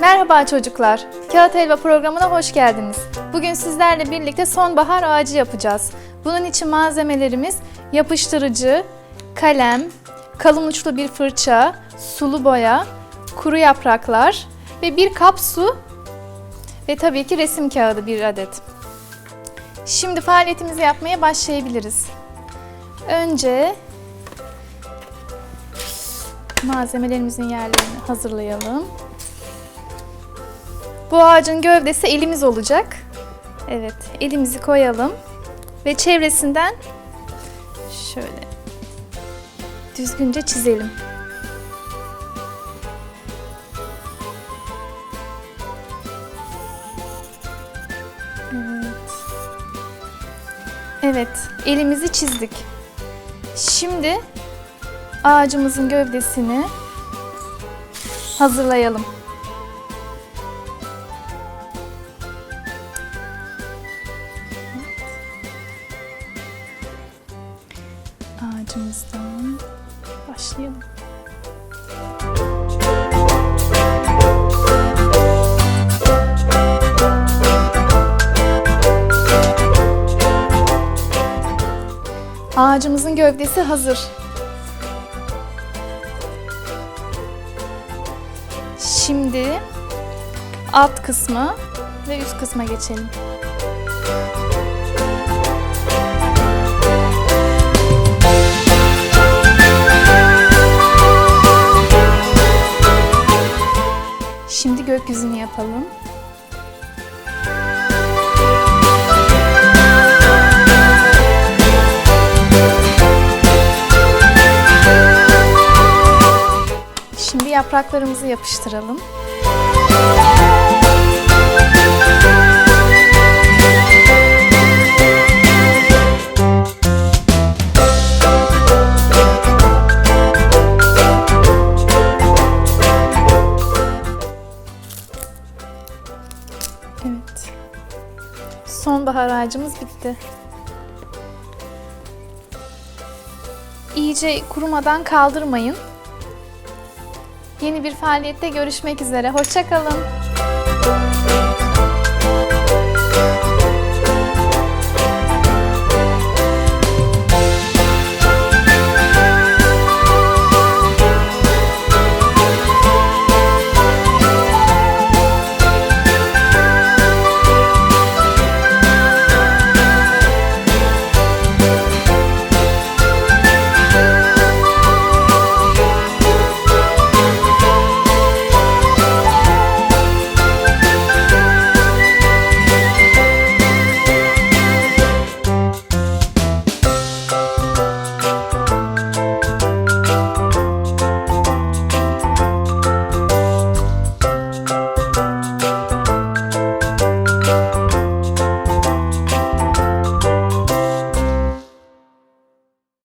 Merhaba çocuklar. Kağıt Helva programına hoş geldiniz. Bugün sizlerle birlikte sonbahar ağacı yapacağız. Bunun için malzemelerimiz yapıştırıcı, kalem, kalın uçlu bir fırça, sulu boya, kuru yapraklar ve bir kap su ve tabii ki resim kağıdı bir adet. Şimdi faaliyetimizi yapmaya başlayabiliriz. Önce malzemelerimizin yerlerini hazırlayalım. Bu ağacın gövdesi elimiz olacak. Evet, elimizi koyalım ve çevresinden şöyle düzgünce çizelim. Evet. Evet, elimizi çizdik. Şimdi ağacımızın gövdesini hazırlayalım. ağacımızdan başlayalım. Ağacımızın gövdesi hazır. Şimdi alt kısmı ve üst kısma geçelim. Şimdi gökyüzünü yapalım. Yapraklarımızı yapıştıralım. Evet. Sonbahar ağacımız bitti. İyice kurumadan kaldırmayın. Yeni bir faaliyette görüşmek üzere. Hoşçakalın.